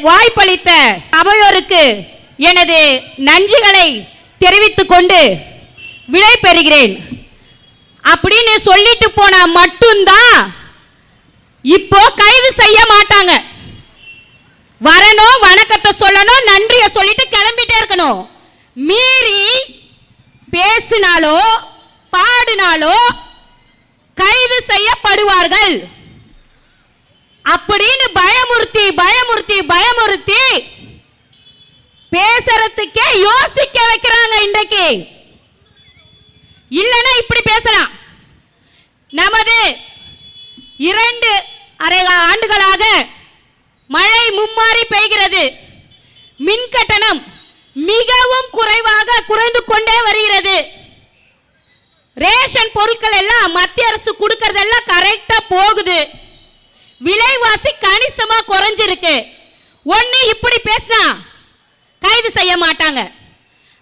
வாய்ப்பளித்த அவையோருக்கு எனது நன்றிகளை தெரிவித்துக் கொண்டு விடை பெறுகிறேன் அப்படின்னு சொல்லிட்டு போனா மட்டும்தான் இப்போ கைது செய்ய மாட்டாங்க. வரணும் வணக்கத்தை சொல்லணும் நன்றியை சொல்லிட்டு கிளம்பிட்டே இருக்கணும். மீறி பேசினாலோ பாடினாலோ கைது செய்யப்படுவார்கள். அப்படின்னு பயமுறுத்தி பயமுறுத்தி பயமுறுத்தி பேசுறதுக்கே யோசிக்க வைக்கிறாங்க இன்றைக்கு. இல்லைன்னா இப்படி பேசலாம். நமது இரண்டு அரை ஆண்டுகளாக மழை மும்மாறி பெய்கிறது. மின் கட்டணம் மிகவும் குறைவாக குறைந்து கொண்டே வருகிறது. ரேஷன் பொருட்கள் எல்லாம் மத்திய அரசு கொடுக்கறதெல்லாம் கரெக்டா போகுது. விலைவாசி கணிசமா குறைஞ்சிருக்கு. ஒண்ணு இப்படி பேசினா கைது செய்ய மாட்டாங்க.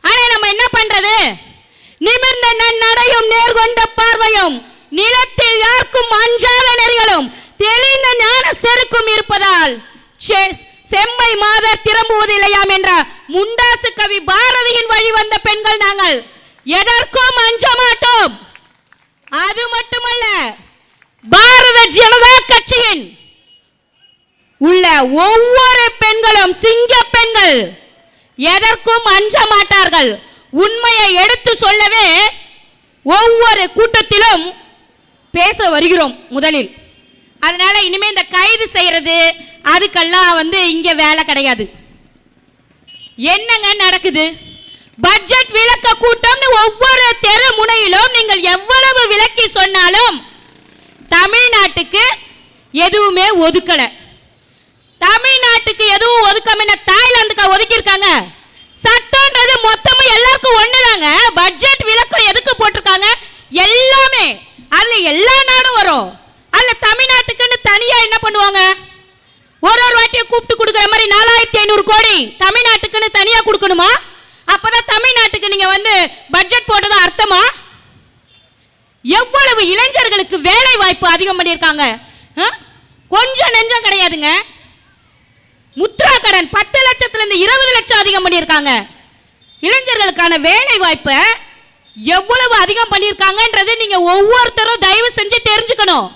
ஆனா நம்ம என்ன பண்றது? நிமிர்ந்த நன்னடையும் நேர்கொண்ட பார்வையும் நிலத்தில் யாருக்கும் அஞ்சாத நெறிகளும் தெளிந்த ஞான செருக்கும் இருப்பதால் செம்மை மாதர் திரும்புவதில்லையாம் என்ற முண்டாசு கவி பாரதியின் வழி வந்த பெண்கள் நாங்கள் எதற்கும் அஞ்ச மாட்டோம். அது மட்டுமல்ல பாரத ஜனதா கட்சியின் உள்ள ஒவ்வொரு பெண்களும் எதற்கும் அஞ்ச மாட்டார்கள். உண்மையை எடுத்து சொல்லவே ஒவ்வொரு கூட்டத்திலும் பேச வருகிறோம் முதலில். அதனால இனிமே இந்த கைது செய்யறது அதுக்கெல்லாம் வந்து இங்க வேலை கிடையாது. என்னங்க நடக்குது? பட்ஜெட் விளக்க கூட்டம்னு ஒவ்வொரு தெரு முனையிலும் நீங்கள் எவ்வளவு விளக்கி சொன்னாலும் தமிழ்நாட்டுக்கு எதுவுமே ஒதுக்கல. தமிழ்நாட்டுக்கு எதுவும் ஒதுக்கம் என்ன தாய் அபிஷேகம் பண்ணியிருக்காங்க. கொஞ்சம் நெஞ்சம் கிடையாதுங்க. முத்ரா கடன் பத்து லட்சத்துலேருந்து இருபது லட்சம் அதிகம் பண்ணியிருக்காங்க. இளைஞர்களுக்கான வேலை வாய்ப்பை எவ்வளவு அதிகம் பண்ணியிருக்காங்கன்றது நீங்க ஒவ்வொருத்தரும் தயவு செஞ்சு தெரிஞ்சுக்கணும்.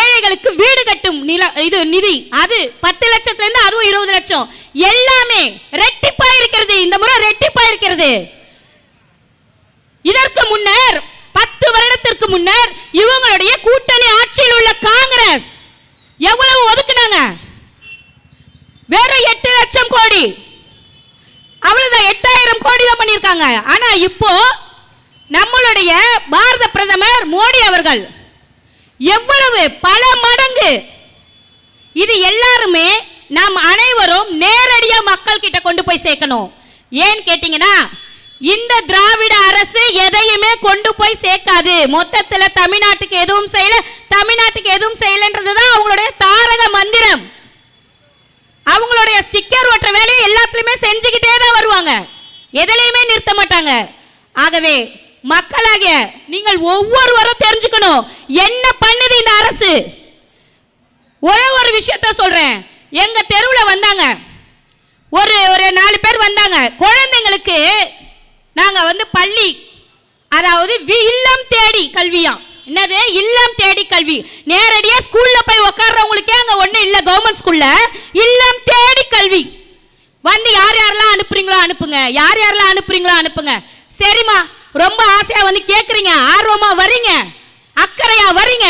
ஏழைகளுக்கு வீடு கட்டும் நில இது நிதி அது பத்து லட்சத்துல இருந்து அதுவும் இருபது லட்சம். எல்லாமே ரெட்டிப்பா இருக்கிறது இந்த முறை ரெட்டிப்பா இருக்கிறது இதற்கு முன்னர் வருடத்திற்கு முன்னர் இவங்களுடைய கூட்டணி ஆட்சியில் உள்ள காங்கிரஸ் எவ்வளவு ஒதுக்குனாங்க? வெறும் எட்டு லட்சம் கோடி. அவ்வளவுதான் எட்டாயிரம் கோடி தான் பண்ணியிருக்காங்க. ஆனா இப்போ நம்மளுடைய பாரத பிரதமர் மோடி அவர்கள் எவ்வளவு பல மடங்கு. இது எல்லாருமே நாம் அனைவரும் நேரடியாக மக்கள் கிட்ட கொண்டு போய் சேர்க்கணும். ஏன் கேட்டீங்கன்னா இந்த திராவிட அரசு எதையுமே கொண்டு போய் சேர்க்காது. மொத்தத்துல தமிழ்நாட்டுக்கு எதுவும் செய்யல. தமிழ்நாட்டுக்கு எதுவும் செய்யலன்றதுதான் அவங்களுடைய தாரக மந்திரம். அவங்களுடைய ஸ்டிக்கர் ஒட்டுற வேலையை எல்லாத்துலயுமே செஞ்சுக்கிட்டே தான் வருவாங்க. எதுலையுமே நிறுத்த மாட்டாங்க. ஆகவே மக்களாகிய நீங்கள் ஒவ்வொருவரும் தெரிஞ்சுக்கணும். என்ன பண்ணுது இந்த அரசு? ஒரே ஒரு விஷயத்த சொல்றேன். எங்க தெருவில் வந்தாங்க. ஒரு ஒரு நாலு பேர் வந்தாங்க. குழந்தைங்களுக்கு நாங்க வந்து பள்ளி. அதாவது இல்லம் தேடி கல்வியாம் என்னது? இல்லம் தேடி கல்வி. நேரடியாக ஸ்கூலில் போய் உட்கார்றவங்களுக்கே அங்கே ஒன்றும் இல்லை கவர்மெண்ட் ஸ்கூலில் இல்லம் தேடி கல்வி. வந்து யார் யாரெல்லாம் அனுப்புறீங்களோ அனுப்புங்க. யார் யாரெல்லாம் அனுப்புறீங்களோ அனுப்புங்க. சரிம்மா. ரொம்ப ஆசையாக வந்து கேட்குறீங்க ஆர்வமாக வர்றீங்க. அக்கறையாக வர்றீங்க.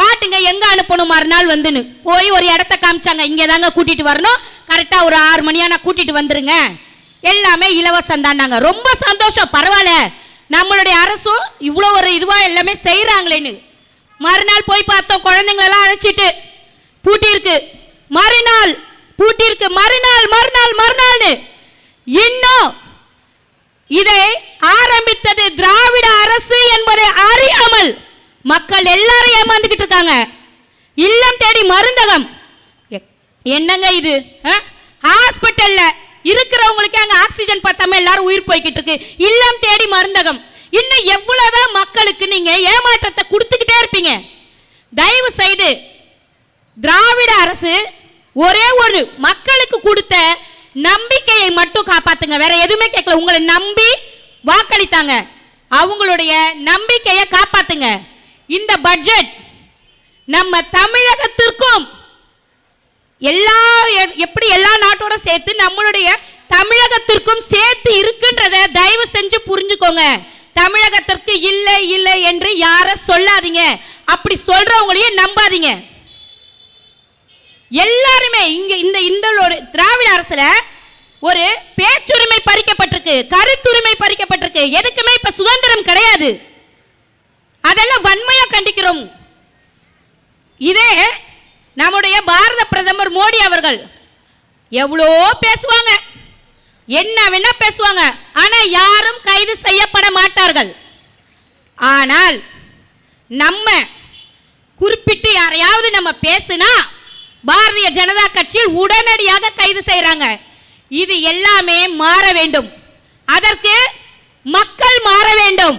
காட்டுங்க எங்க அனுப்பணும் மறுநாள் வந்துன்னு. போய் ஒரு இடத்த காமிச்சாங்க. இங்கே தாங்க கூட்டிட்டு வரணும். கரெக்டாக ஒரு ஆறு மணியா நான் கூட்டிட்டு வந்துருங்க. எல்லாமே இலவசம் தான்னாங்க ரொம்ப சந்தோஷம். பரவாயில்ல. நம்மளுடைய அரசும் இவ்வளோ ஒரு இதுவாக எல்லாமே செய்கிறாங்களேன்னு மறுநாள் போய் பார்த்தோம். குழந்தைங்களெல்லாம் அழைச்சிட்டு பூட்டியிருக்கு. மறுநாள் பூட்டியிருக்கு. மறுநாள் மறுநாள் மறுநாள்னு. இன்னும் இதை ஆரம்பித்தது திராவிட அரசு என்பதை அறியாமல் மக்கள் எல்லாரும் ஏமாந்துக்கிட்டு இருக்காங்க. இல்லம் தேடி மருந்தகம். என்னங்க இது? ஹாஸ்பிட்டல்ல இருக்கிறவங்களுக்கு அங்க ஆக்சிஜன் பத்தாம எல்லாரும் உயிர் போய்கிட்டு இருக்கு. இல்லம் தேடி மருந்தகம். இன்னும் எவ்வளவுதான் மக்களுக்கு நீங்க ஏமாற்றத்தை கொடுத்துக்கிட்டே இருப்பீங்க. தயவு செய்து திராவிட அரசு ஒரே ஒரு மக்களுக்கு கொடுத்த நம்பிக்கையை மட்டும் காப்பாத்துங்க. வேற எதுவுமே கேட்கல. உங்களை நம்பி வாக்களித்தாங்க. அவங்களுடைய நம்பிக்கையை காப்பாத்துங்க. இந்த பட்ஜெட் நம்ம தமிழகத்திற்கும் எல்லா எப்படி எல்லா நாட்டோட சேர்த்து நம்மளுடைய தமிழ் சொல்லுங்க. தமிழகத்திற்கு இல்லை இல்லை என்று யார சொல்லாதீங்க. அப்படி சொல்றவங்களையும் நம்பாதீங்க. எல்லாருமே இங்க இந்த இந்த ஒரு திராவிட அரசுல ஒரு பேச்சுரிமை பறிக்கப்பட்டிருக்கு கருத்துரிமை பறிக்கப்பட்டிருக்கு. எதுக்குமே இப்ப சுதந்திரம் கிடையாது. அதெல்லாம் வன்மையா கண்டிக்கிறோம். இதே நம்முடைய பாரத பிரதமர் மோடி அவர்கள் எவ்வளோ பேசுவாங்க. என்ன வேணா பேசுவாங்க. ஆனா யாரும் கைது செய்யப்பட மாட்டார்கள். ஆனால் நம்ம குறிப்பிட்டு யாரையாவது நம்ம பேசுனா பாரதிய ஜனதா கட்சியில் உடனடியாக கைது செய்யறாங்க இது எல்லாமே மாற வேண்டும். அதற்கு மக்கள் மாற வேண்டும்.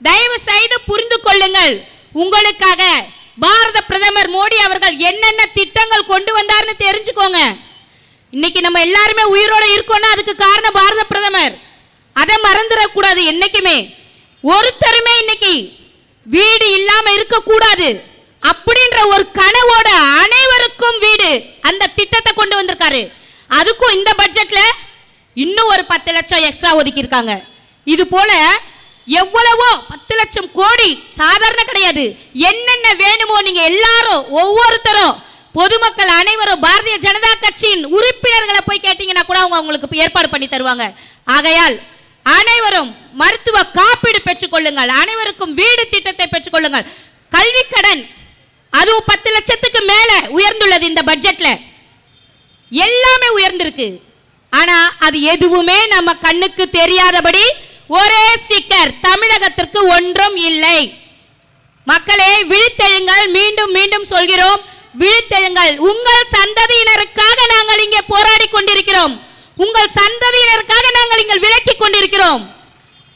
தயவு செய்து புரிந்து கொள்ளுங்கள். உங்களுக்காக பாரத பிரதமர் மோடி அவர்கள் என்னென்ன திட்டங்கள் கொண்டு வந்தார்னு தெரிஞ்சுக்கோங்க. இன்னைக்கு நம்ம எல்லாருமே உயிரோட இருக்கோம்னா அதுக்கு காரணம் பாரத பிரதமர். அதை மறந்துடக்கூடாது என்னைக்குமே. ஒருத்தருமே இன்னைக்கு வீடு இல்லாம இருக்கக்கூடாது. அப்படின்ற ஒரு கனவோட அனைவருக்கும் வீடு அந்த திட்டத்தை கொண்டு வந்திருக்காரு. அதுக்கும் இந்த பட்ஜெட்ல இன்னும் ஒரு பத்து லட்சம் எக்ஸ்ட்ரா ஒதுக்கி இருக்காங்க இது போல எவ்வளவோ பத்து லட்சம் கோடி சாதாரண கிடையாது. என்னென்ன வேணுமோ நீங்க எல்லாரும் ஒவ்வொருத்தரும் பொதுமக்கள் அனைவரும் பாரதிய ஜனதா கட்சியின் உறுப்பினர்களை போய் கேட்டீங்கன்னா கூட அவங்க உங்களுக்கு ஏற்பாடு பண்ணி தருவாங்க. ஆகையால் அனைவரும் மருத்துவ காப்பீடு பெற்றுக்கொள்ளுங்கள் அனைவருக்கும் வீடு திட்டத்தை பெற்றுக்கொள்ளுங்கள் கல்வி கடன் அதுவும் பத்து லட்சத்துக்கு மேல உயர்ந்துள்ளது இந்த பட்ஜெட்ல. எல்லாமே உயர்ந்திருக்கு. ஆனா அது எதுவுமே நம்ம கண்ணுக்கு தெரியாதபடி ஒரே சிக்கர். தமிழகத்திற்கு ஒன்றும் இல்லை. மக்களே விழித்தெழுங்கள். மீண்டும் மீண்டும் சொல்கிறோம். விழித்தெழுங்கள் உங்கள் சந்ததியினருக்காக நாங்கள் இங்கே போராடி கொண்டிருக்கிறோம். உங்கள் சந்ததியினருக்காக நாங்கள் இங்கே விலக்கிக் கொண்டிருக்கிறோம்.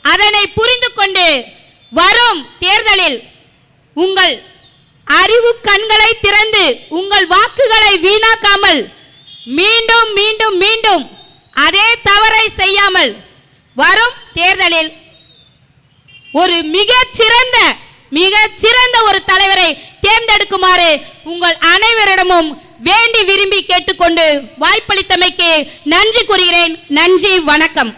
அதனை புரிந்து கொண்டு வரும் தேர்தலில் உங்கள் அறிவு கண்களை திறந்து உங்கள் வாக்குகளை வீணாக்காமல் மீண்டும் மீண்டும் மீண்டும் அதே தவறை செய்யாமல் வரும் தேர்தலில் ஒரு மிகச் மிக சிறந்த ஒரு தலைவரை தேர்ந்தெடுக்குமாறு உங்கள் அனைவரிடமும் வேண்டி விரும்பி கேட்டுக்கொண்டு வாய்ப்பளித்தமைக்கு நன்றி கூறுகிறேன். நன்றி வணக்கம்.